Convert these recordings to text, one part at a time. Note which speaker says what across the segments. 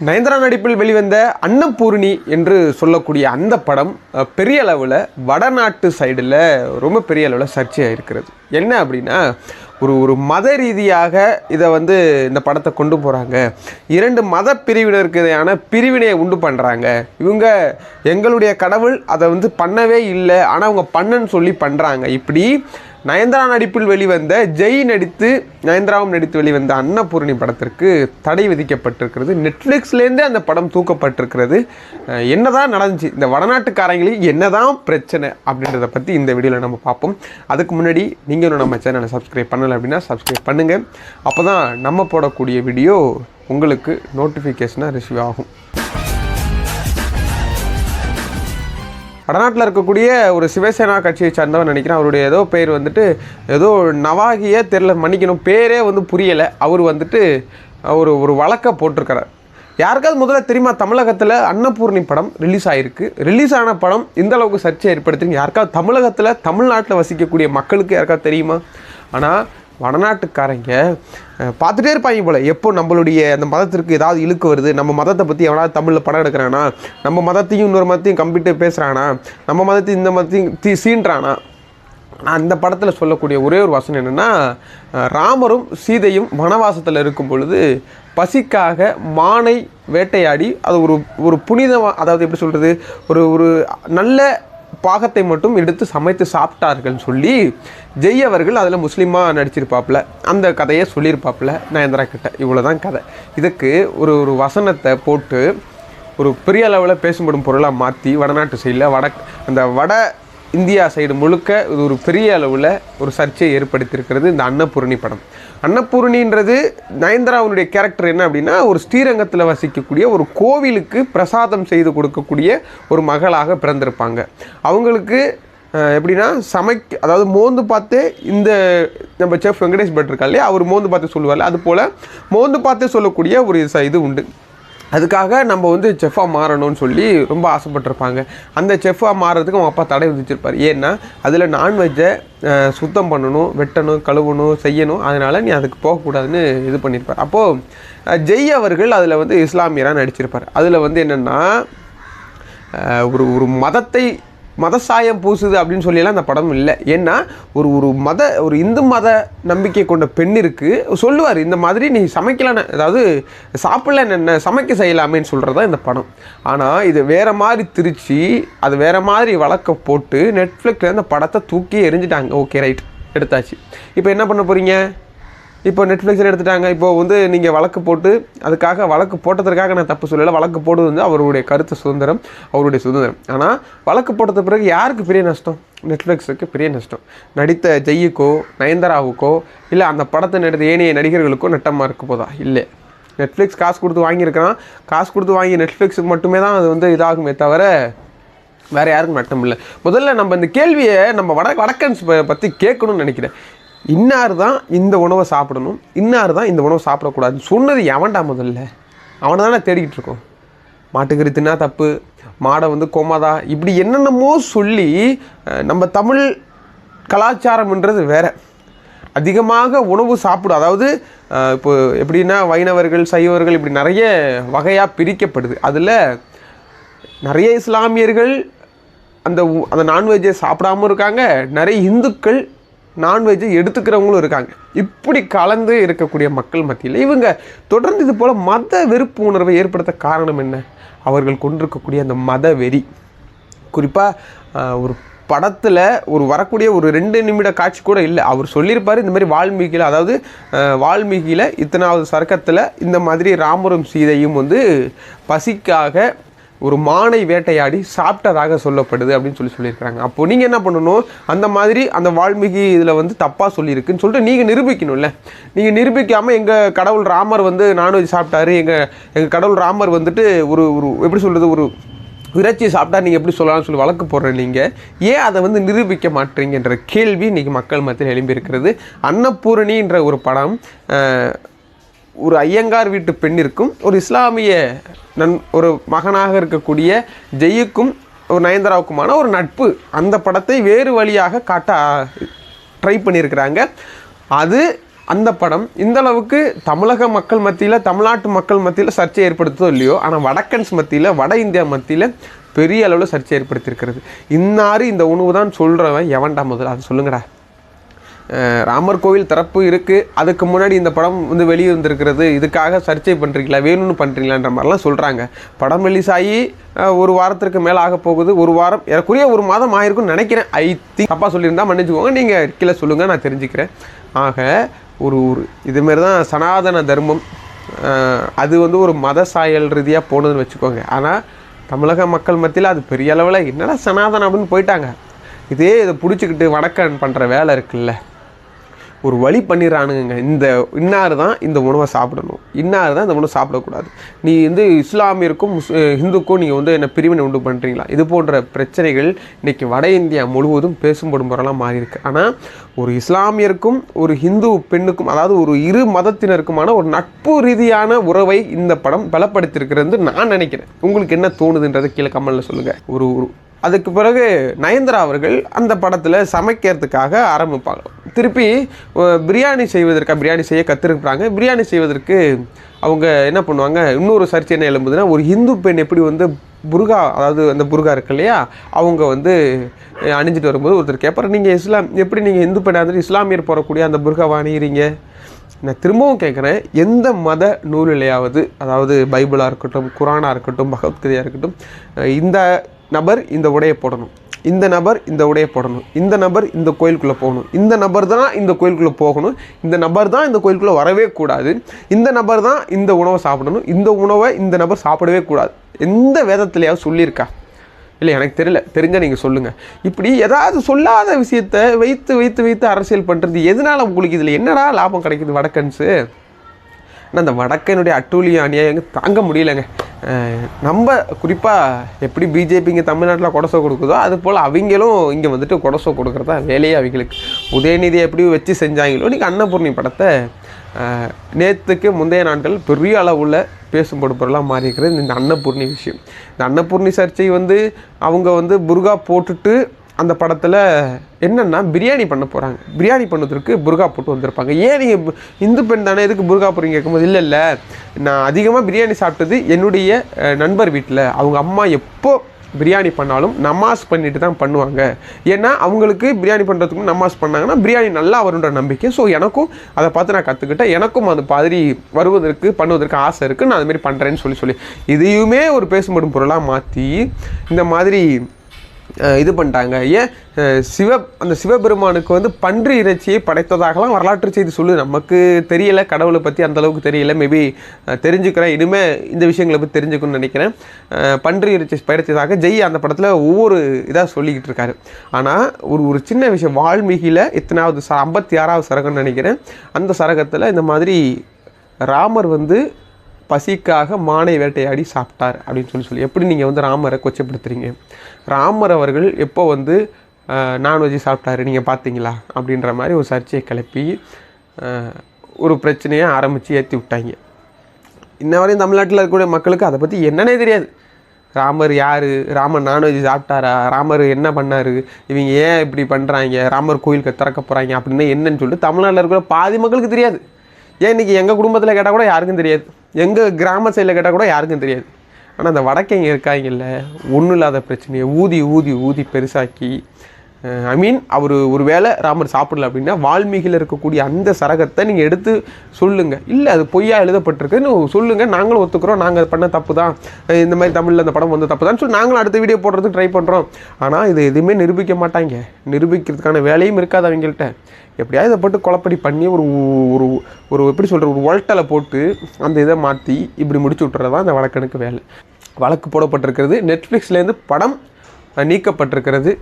Speaker 1: நயன்தாரா நடிப்பில் வெளிவந்த அன்னபூர்ணி என்று சொல்லக்கூடிய அந்த படம் பெரிய அளவில் வடநாட்டு சைடில் ரொம்ப பெரிய அளவில் சர்ச்சையாக இருக்கிறது. என்ன அப்படின்னா ஒரு ஒரு மத ரீதியாக இதை வந்து இந்த படத்தை கொண்டு போகிறாங்க இரண்டு மத பிரிவினருக்கு இதையான பிரிவினையை உண்டு பண்ணுறாங்க இவங்க எங்களுடைய கடவுள் அதை வந்து பண்ணவே இல்லை ஆனால் அவங்க பண்ணுன்னு சொல்லி பண்ணுறாங்க இப்படி நயன்தாரா நடிப்பில் வெளிவந்த ஜெய் நடித்து நயன்தாராவும் நடித்து வெளிவந்த அன்னபூரணி படத்திற்கு தடை விதிக்கப்பட்டிருக்கிறது. நெட்ஃப்ளிக்ஸ்லேருந்தே அந்த படம் தூக்கப்பட்டிருக்கிறது. என்னதான் நடந்துச்சு இந்த வடநாட்டுக்காரங்களுக்கு என்னதான் பிரச்சனை அப்படின்றத பற்றி இந்த வீடியோவில் நம்ம பார்ப்போம். அதுக்கு முன்னாடி நீங்கள் இன்னும் நம்ம சேனலை சப்ஸ்கிரைப் பண்ணலை அப்படின்னா சப்ஸ்கிரைப் பண்ணுங்கள் அப்போ தான் நம்ம போடக்கூடிய வீடியோ உங்களுக்கு நோட்டிஃபிகேஷனாக ரிசீவ் ஆகும். வடநாட்டில் இருக்கக்கூடிய ஒரு சிவசேனா கட்சியை சார்ந்தவன் நினைக்கிறேன். அவருடைய ஏதோ பேர் வந்துட்டு ஏதோ நவாகிய தெரில மன்னிக்கணும் பேரே வந்து புரியலை. அவர் வந்துட்டு ஒரு ஒரு வழக்கை போட்டிருக்கிறார். யாருக்காவது முதல்ல தெரியுமா தமிழகத்தில் அன்னபூர்ணி படம் ரிலீஸ் ஆகிருக்கு ரிலீஸ் ஆன படம் இந்த அளவுக்கு சர்ச்சை ஏற்படுத்துங்க யாருக்காவது தமிழகத்தில் தமிழ்நாட்டில் வசிக்கக்கூடிய மக்களுக்கு யாருக்காவது தெரியுமா? ஆனால் வடநாட்டுக்காரங்க பார்த்துட்டே இருப்பாங்க போல. எப்போ நம்மளுடைய அந்த மதத்திற்கு ஏதாவது இழுக்கு வருது நம்ம மதத்தை பற்றி எவனாவது தமிழில் படம் எடுக்கிறானா நம்ம மதத்தையும் இன்னொரு மதத்தையும் கம்பிட்டு பேசுகிறானா நம்ம மதத்தையும் இந்த மதத்தையும் தீ சீன்றானா அந்த படத்தில் சொல்லக்கூடிய ஒரே ஒரு வசனம் என்னென்னா ராமரும் சீதையும் வனவாசத்தில் இருக்கும் பொழுது பசிக்காக மானை வேட்டையாடி அது ஒரு ஒரு புனிதமாக அதாவது எப்படி சொல்கிறது ஒரு ஒரு நல்ல பாகத்தை மட்டும் எடுத்து சமைத்து சாப்பிட்டார்கள் சொல்லி ஜெய் அவர்கள் அதில் முஸ்லீமாக நடிச்சிருப்பாப்புல. அந்த கதையை சொல்லியிருப்பாப்புல நயன்தரா கிட்ட. இவ்வளோ தான் கதை. இதுக்கு ஒரு ஒரு வசனத்தை போட்டு ஒரு பெரிய அளவில் பேசப்படும் பொருளாக மாற்றி வடநாட்டு சைடில் வட அந்த வட இந்தியா சைடு முழுக்க இது ஒரு பெரிய அளவில் ஒரு சர்ச்சையை ஏற்படுத்தியிருக்கிறது இந்த அன்னபூரணி படம். அன்னபூரணின்றது நயன்தாராவுடைய கேரக்டர் என்ன அப்படின்னா ஒரு ஸ்ரீரங்கத்தில் வசிக்கக்கூடிய ஒரு கோவிலுக்கு பிரசாதம் செய்து கொடுக்கக்கூடிய ஒரு மகளாக பிறந்திருப்பாங்க. அவங்களுக்கு எப்படின்னா சமைக்க அதாவது மோந்து பார்த்து இந்த நம்ம செஃப் வெங்கடேஷ் பட் இருக்கா இல்லையா அவர் மோந்து பார்த்து சொல்லுவார்ல அது போல் மோந்து பார்த்து சொல்லக்கூடிய ஒரு இது உண்டு. அதுக்காக நம்ம வந்து செஃப்பாக மாறணும்னு சொல்லி ரொம்ப ஆசைப்பட்டிருப்பாங்க. அந்த செஃப்பாக மாறுறதுக்கு அவங்க அப்பா தடை விதிச்சிருப்பார். ஏன்னா அதில் நான்வெஜ்ஜை சுத்தம் பண்ணணும் வெட்டணும் கழுவணும் செய்யணும். அதனால் நீ அதுக்கு போகக்கூடாதுன்னு இது பண்ணியிருப்பார் அப்போது ஜெய் அவர்கள் அதில் வந்து இஸ்லாமியராக நடிச்சிருப்பார். அதில் வந்து என்னென்னா ஒரு ஒரு மதத்தை மத சாயம் பூசுது அப்படின்னு சொல்லியெல்லாம் அந்த படம் இல்லை. ஏன்னா ஒரு ஒரு மத ஒரு இந்து மத நம்பிக்கை கொண்ட பெண்ணிற்கு சொல்லுவார் இந்த மாதிரி நீ சமைக்கலான்னு அதாவது சாப்பிடல என்ன சமைக்க செய்யலாமேன்னு சொல்கிறது தான் இந்த படம். ஆனால் இது வேறு மாதிரி திரிச்சு அது வேறு மாதிரி வழக்க போட்டு நெட்ஃப்ளிக்ஸில் அந்த படத்தை தூக்கி எரிஞ்சிட்டாங்க ஓகே ரைட். எடுத்தாச்சு. இப்போ என்ன பண்ண போகிறீங்க இப்போ நெட்ஃப்ளிக்ஸில் எடுத்துட்டாங்க. இப்போ வந்து நீங்கள் வழக்கு போட்டு அதுக்காக வழக்கு போட்டதற்காக நான் தப்பு சொல்லலை. வழக்கு போடுவது வந்து அவருடைய கருத்து சுதந்திரம் அவருடைய சுதந்திரம். ஆனால் வழக்கு போட்டது பிறகு யாருக்கு பெரிய நஷ்டம்? நெட்ஃப்ளிக்ஸுக்கு பெரிய நஷ்டம். நடித்த ஜெய்யுக்கோ நயன்தாராவுக்கோ இல்லை அந்த படத்தை நடித்த ஏனைய நடிகர்களுக்கோ நட்டமாக இருக்க போதா? இல்லை. நெட்ஃப்ளிக்ஸ் காசு கொடுத்து வாங்கியிருக்கிறான். காசு கொடுத்து வாங்கி நெட்ஃப்ளிக்ஸுக்கு மட்டுமே தான் அது வந்து இதாகுமே தவிர வேறு யாருக்கும் நட்டம் இல்லை. முதல்ல நம்ம இந்த கேள்வியை நம்ம வட வடக்கன்ஸ் பற்றி கேட்கணும்னு நினைக்கிறேன். இன்னார் தான் இந்த உணவை சாப்பிடணும் இன்னார் தான் இந்த உணவை சாப்பிடக்கூடாதுன்னு சொன்னது எவன்டா முதல்ல? அவனை தானே தேடிக்கிட்டு இருக்கோம். மாட்டுக்கறி தின்னா தப்பு மாடை வந்து கோமாதா இப்படி என்னென்னமோ சொல்லி நம்ம தமிழ் கலாச்சாரம்ன்றது வேற. அதிகமாக உணவு சாப்பிடும் அதாவது இப்போ எப்படின்னா வைணவர்கள் சைவர்கள் இப்படி நிறைய வகையாக பிரிக்கப்படுது. அதில் நிறைய இஸ்லாமியர்கள் அந்த அந்த நான்வெஜ்ஜை சாப்பிடாம இருக்காங்க நிறைய இந்துக்கள் நான்வெஜ்ஜை எடுத்துக்கிறவங்களும் இருக்காங்க. இப்படி கலந்து இருக்கக்கூடிய மக்கள் மத்தியில் இவங்க தொடர்ந்து இது போல் மத வெறுப்பு உணர்வை ஏற்படுத்த காரணம் என்ன? அவர்கள் கொண்டிருக்கக்கூடிய அந்த மத வெறி. குறிப்பாக ஒரு படத்தில் ஒரு வரக்கூடிய ஒரு ரெண்டு நிமிட காட்சி கூட இல்லை. அவர் சொல்லியிருப்பார் இந்த மாதிரி வால்மீகியில் அதாவது வால்மீகியில் இத்தனாவது சர்க்கத்தில் இந்த மாதிரி ராமரும் சீதையும் வந்து பசிக்காக ஒரு மானை வேட்டையாடி சாப்பிட்டதாக சொல்லப்படுது அப்படின்னு சொல்லி சொல்லியிருக்கிறாங்க. அப்போ நீங்கள் என்ன பண்ணணும்? அந்த மாதிரி அந்த வால்மீகி இதில் வந்து தப்பாக சொல்லியிருக்குன்னு சொல்லிட்டு நீங்கள் நிரூபிக்கணும்ல. நீங்கள் நிரூபிக்காமல் எங்கள் கடவுள் ராமர் வந்து நான்வெஜ் சாப்பிட்டாரு எங்கள் எங்கள் கடவுள் ராமர் வந்துட்டு ஒரு ஒரு எப்படி சொல்கிறது ஒரு இறைச்சி சாப்பிட்டா நீங்கள் எப்படி சொல்லலாம்னு சொல்லி வழக்கு போடுற நீங்கள் ஏன் அதை வந்து நிரூபிக்க மாட்டீங்கன்ற கேள்வி இன்றைக்கி மக்கள் மத்தியில் எழும்பியிருக்கிறது. அன்னபூரணின்ற ஒரு படம் ஒரு ஐயங்கார் வீட்டு பெண்ணிற்கும் ஒரு இஸ்லாமிய நன் ஒரு மகனாக இருக்கக்கூடிய ஜெய்யுக்கும் ஒரு நயன்தாராவுக்குமான ஒரு நட்பு அந்த படத்தை வேறு வழியாக காட்ட ட்ரை பண்ணியிருக்கிறாங்க. அது அந்த படம். இந்த அளவுக்கு தமிழக மக்கள் மத்தியில் தமிழ்நாட்டு மக்கள் மத்தியில் சர்ச்சை ஏற்படுத்ததோ இல்லையோ ஆனால் வடக்கன்ஸ் மத்தியில் வட இந்தியா மத்தியில் பெரிய அளவில் சர்ச்சை ஏற்படுத்தியிருக்கிறது. இன்னாரு இந்த உணவு தான் சொல்கிறவன் எவன்டா முதல்ல? அது சொல்லுங்கடா. ராமர் கோவில் திறப்பு இருக்குது அதுக்கு முன்னாடி இந்த படம் வந்து வெளியே வந்திருக்கிறது இதுக்காக சர்ச்சை பண்ணுறீங்களா வேணும்னு பண்ணுறீங்களான்ற மாதிரிலாம் சொல்கிறாங்க படம் ரிலீஸ் ஆகி ஒரு வாரத்திற்கு மேலே ஆக போகுது. ஒரு வாரம் எனக்குரிய ஒரு மாதம் ஆயிருக்குன்னு நினைக்கிறேன். ஐ தி அப்பா சொல்லியிருந்தா மன்னிச்சுக்கோங்க. நீங்கள் கீழே சொல்லுங்கள் நான் தெரிஞ்சுக்கிறேன். ஆக ஒரு ஒரு இதுமாரி தான் சனாதன தர்மம். அது வந்து ஒரு மத சாயல் ரீதியாக போனதுன்னு வச்சுக்கோங்க. ஆனால் தமிழக மக்கள் மத்தியில் அது பெரிய அளவில் என்னடா சனாதனம் அப்படின்னு போயிட்டாங்க. இதே இதை பிடிச்சிக்கிட்டு வடக்கன் பண்ணுற வேலை இருக்குல்ல. ஒரு வழி பண்ணிடுறானுங்க இந்த இன்னார் தான் இந்த உணவை சாப்பிடணும். இன்னார் தான் இந்த உணவை சாப்பிடக்கூடாது. நீ வந்து இஸ்லாமியருக்கும் முஸ் ஹிந்துக்கும் இந்துக்கும் நீங்கள் வந்து என்ன பிரிவினை உண்டு பண்ணுறீங்களா இது போன்ற பிரச்சனைகள் இன்றைக்கி வட இந்தியா முழுவதும் பேசும்படும் முறையெல்லாம் மாறியிருக்கு. ஆனால் ஒரு இஸ்லாமியருக்கும் ஒரு ஹிந்து பெண்ணுக்கும் அதாவது ஒரு இரு மதத்தினருக்குமான ஒரு நட்பு ரீதியான உறவை இந்த படம் பலப்படுத்தியிருக்கிறது நான் நினைக்கிறேன். உங்களுக்கு என்ன தோணுதுன்றதை கீழே கமலில் சொல்லுங்கள் ஒரு ஒரு அதுக்கு பிறகு நயன்தரா அவர்கள் அந்த படத்தில் சமைக்கிறதுக்காக ஆரம்பிப்பாங்க. திருப்பி பிரியாணி செய்வதற்காக பிரியாணி செய்ய கற்றுருக்குறாங்க பிரியாணி செய்வதற்கு அவங்க என்ன பண்ணுவாங்க? இன்னொரு சர்ச்சை என்ன எழும்புதுன்னா ஒரு இந்து பெண் எப்படி வந்து புருகா அதாவது அந்த புருகா இருக்கு இல்லையா அவங்க வந்து அணிஞ்சிட்டு வரும்போது ஒருத்தர் கேட்பார் நீங்கள் இஸ்லாம் எப்படி நீங்கள் இந்து பெண்ணாக இருந்துட்டு இஸ்லாமியர் போடக்கூடிய அந்த புருகா அணியிறீங்க நான் திரும்பவும் கேட்குறேன் எந்த மத நூலிலையாவது அதாவது பைபிளாக இருக்கட்டும் குரானாக இருக்கட்டும் பகவத்கீதையாக இருக்கட்டும் இந்த நபர் இந்த உடையை போடணும். இந்த நபர் இந்த உடையை போடணும். இந்த நபர் இந்த கோயிலுக்குள்ளே போகணும். இந்த நபர் தான் இந்த கோயிலுக்குள்ளே போகணும். இந்த நபர் தான் இந்த கோயிலுக்குள்ளே வரவே கூடாது. இந்த நபர் தான் இந்த உணவை சாப்பிடணும். இந்த உணவை இந்த நபர் சாப்பிடவே கூடாது. எந்த வேதத்துலையாவது சொல்லியிருக்கா? இல்லை எனக்கு தெரியல. தெரிஞ்சால் நீங்கள் சொல்லுங்கள் இப்படி ஏதாவது சொல்லாத விஷயத்த வைத்து வைத்து வைத்து அரசியல் பண்ணுறது எதனால் உங்களுக்கு இதில் என்னடா லாபம் கிடைக்குது வடக்கன்ஸு? ஆனால் அந்த வடக்கனுடைய அட்டூழியம் அநியாயம் தாங்க முடியலங்க. நம்ம குறிப்பாக எப்படி பிஜேபி இங்கே தமிழ்நாட்டில் கொடசோ கொடுக்குதோ அது போல் அவங்களும் இங்கே வந்துட்டு கொடசோ கொடுக்குறதா வேலையே அவங்களுக்கு. உதயநிதி எப்படி வச்சு செஞ்சாங்களோ இன்றைக்கி அன்னபூர்ணி படத்தை நேற்றுக்கு முந்தைய நாட்கள் பெரிய அளவில் பேசும் பொறுப்பெல்லாம் மாறி இருக்கிறது இந்த அன்னபூர்ணி விஷயம். இந்த அன்னபூர்ணி சர்ச்சை வந்து அவங்க வந்து புர்கா போட்டுட்டு அந்த படத்தில் என்னென்னா பிரியாணி பண்ண போகிறாங்க பிரியாணி பண்ணதற்கு புர்கா போட்டு வந்திருப்பாங்க. ஏன் நீங்கள் இந்து பெண் தானே எதுக்கு புர்கா போகிறீங்க கேட்கும்போது இல்லை இல்லை. நான் அதிகமாக பிரியாணி சாப்பிட்டது என்னுடைய நண்பர் வீட்டில் அவங்க அம்மா எப்போ பிரியாணி பண்ணாலும் நமாஸ் பண்ணிட்டு தான் பண்ணுவாங்க. ஏன்னா அவங்களுக்கு பிரியாணி பண்ணுறதுக்கு நமாஸ் பண்ணாங்கன்னா பிரியாணி நல்லா வருன்ற நம்பிக்கை. ஸோ எனக்கும் அதை பார்த்து நான் கற்றுக்கிட்டேன் எனக்கும் அது மாதிரி வருவதற்கு பண்ணுவதற்கு ஆசை இருக்குது நான் அதுமாரி பண்ணுறேன்னு சொல்லி சொல்லி. இதையுமே ஒரு பேசும்படும் பொருளாக மாற்றி இந்த மாதிரி இது பண்ணிட்டாங்க. ஏன்? சிவ அந்த சிவபெருமானுக்கு வந்து பன்றி இறைச்சியை படைத்ததாகலாம் வரலாற்று செய்தி சொல்லுது. நமக்கு தெரியல கடவுளை பற்றி அந்தளவுக்கு தெரியல. மேபி தெரிஞ்சுக்கிறேன். இனிமேல் இந்த விஷயங்களை பற்றி தெரிஞ்சுக்கணும்னு நினைக்கிறேன். பன்றி இறைச்சி படைத்ததாக ஜெய் அந்த படத்தில் ஒவ்வொரு இதாக சொல்லிக்கிட்டு இருக்காரு. ஆனால் ஒரு ஒரு சின்ன விஷயம். வால்மீகியில் எத்தனாவது ச ஐம்பத்தி ஆறாவது சரகம்னு நினைக்கிறேன். அந்த சரகத்தில் இந்த மாதிரி ராமர் வந்து பசிக்காக மானை வேட்டையாடி சாப்பிட்டார் அப்படின்னு சொல்லி சொல்லி. எப்படி நீங்கள் வந்து ராமரை கொச்சப்படுத்துறீங்க? ராமர் அவர்கள் எப்போ வந்து நான்வெஜ் சாப்பிட்டாரு? நீங்கள் பார்த்தீங்களா? அப்படின்ற மாதிரி ஒரு சர்ச்சையை கிளப்பி ஒரு பிரச்சனையை ஆரம்பித்து ஏற்றி விட்டாங்க. இன்ன வரையும் தமிழ்நாட்டில் இருக்கக்கூடிய மக்களுக்கு அதை பற்றி என்னன்னே தெரியாது. ராமர் யார்? ராமர் நான்வெஜ் சாப்பிட்டாரா? ராமர் என்ன பண்ணார்? இவங்க ஏன் இப்படி பண்ணுறாங்க ராமர் கோயிலுக்கு திறக்க போகிறாங்க அப்படின்னா என்னன்னு சொல்லிட்டு தமிழ்நாட்டில் இருக்கிற பாதி மக்களுக்கு தெரியாது. ஏன் இன்றைக்கி எங்கள் குடும்பத்தில் கேட்டால் கூட யாருக்கும் தெரியாது. எங்கள் கிராம சைடில் கேட்டால் கூட யாருக்கும் தெரியாது. ஆனால் அந்த வடக்கைங்க இருக்காங்கல்ல ஒன்றும் இல்லாத பிரச்சனையை ஊதி ஊதி ஊதி பெருசாக்கி ஐ மீன் அவர் ஒரு வேளை ராமர் சாப்பிடல அப்படின்னா வால்மீகியில் இருக்கக்கூடிய அந்த சரகத்தை நீங்கள் எடுத்து சொல்லுங்கள் இல்லை அது பொய்யா எழுதப்பட்டிருக்குன்னு சொல்லுங்கள் நாங்களும் ஒத்துக்கிறோம். நாங்கள் பண்ண தப்பு தான் இந்த மாதிரி தமிழில் அந்த படம் வந்து தப்பு தான் சொல்லி நாங்களும் அடுத்த வீடியோ போடுறதுக்கு ட்ரை பண்ணுறோம் ஆனால் இது எதுவுமே நிரூபிக்க மாட்டாங்க. நிரூபிக்கிறதுக்கான வேலையும் இருக்காது அவங்கள்ட்ட. எப்படியாவது இதை போட்டு குழப்படி பண்ணி ஒரு ஒரு ஒரு எப்படி சொல்கிற ஒரு ஒல்ட்டலை போட்டு அந்த இதை மாற்றி இப்படி முடிச்சு விட்டுறது தான் இந்த வழக்கனுக்கு வேலை. வழக்கு போடப்பட்டிருக்கிறது. நெட்ஃப்ளிக்ஸ்லேருந்து படம் நீக்கப்பட்டிருக்கிறது.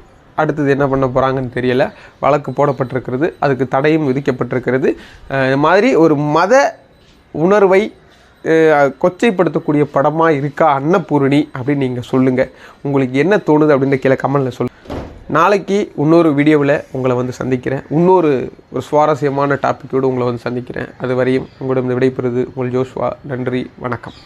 Speaker 1: அடுத்தது என்ன பண்ண போகிறாங்கன்னு தெரியல. வழக்கு போடப்பட்டிருக்கிறது அதுக்கு தடையும் விதிக்கப்பட்டிருக்கிறது. இந்த மாதிரி ஒரு மத உணர்வை கொச்சைப்படுத்தக்கூடிய படமாக இருக்கா அன்னபூரணி அப்படின்னு நீங்கள் சொல்லுங்கள் உங்களுக்கு என்ன தோணுது அப்படின்னு கீழே கமெண்டில் சொல்லு நாளைக்கு இன்னொரு வீடியோவில் உங்களை வந்து சந்திக்கிறேன். இன்னொரு ஒரு சுவாரஸ்யமான டாப்பிக்கோடு உங்களை வந்து சந்திக்கிறேன். அது வரையும் உங்களிடம் விடைபெறுது உங்கள் ஜோஷ்வா நன்றி வணக்கம்.